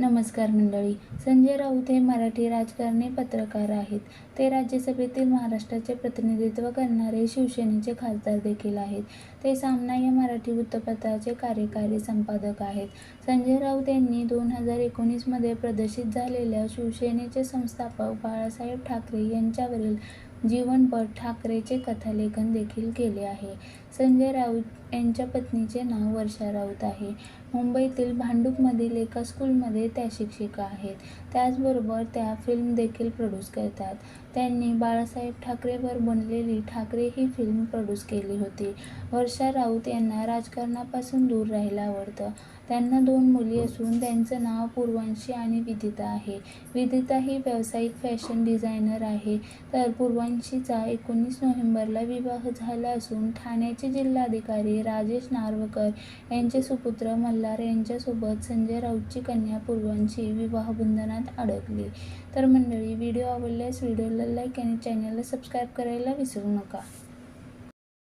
नमस्कार मंडळी. संजय राऊत हे मराठी राजकारणी पत्रकार आहेत. ते राज्यसभेतील महाराष्ट्राचे प्रतिनिधित्व करणारे शिवसेनेचे खासदार देखील आहेत. ते सामना या मराठी वृत्तपत्राचे कार्यकारी संपादक आहेत. संजय राऊत यांनी दोन हजार एकोणीसमध्ये प्रदर्शित झालेल्या शिवसेनेचे संस्थापक बाळासाहेब ठाकरे यांच्यावरील जीवनपट ठाकरेचे कथालेखन देखील केले आहे. संजय राऊत यांच्या पत्नीचे नाव वर्षा राऊत आहे. मुंबईतील भांडूपमधील एका स्कूलमध्ये त्या शिक्षिका आहेत. त्याचबरोबर त्या फिल्म देखील प्रोड्यूस करतात. त्यांनी बाळासाहेब ठाकरेवर बनलेली ठाकरे ही फिल्म प्रोड्यूस केली होती. वर्षा राऊत यांना राजकारणापासून दूर राहायला आवडतं. त्यांना दोन मुली असून त्यांचं नाव पूर्वांशी आणि विदिता आहे. विदिता ही व्यावसायिक फॅशन डिझायनर आहे. तर ऐंशीचा एकोणीस नोव्हेंबरला विवाह झाला असून ठाण्याचे जिल्हाधिकारी राजेश नार्वकर यांचे सुपुत्र मल्हार यांच्यासोबत संजय राऊतची कन्या पूर्वांशी विवाहबंधनात अडकली. तर मंडळी व्हिडिओ आवडल्यास व्हिडिओला लाईक आणि चॅनलला सबस्क्राईब करायला विसरू नका.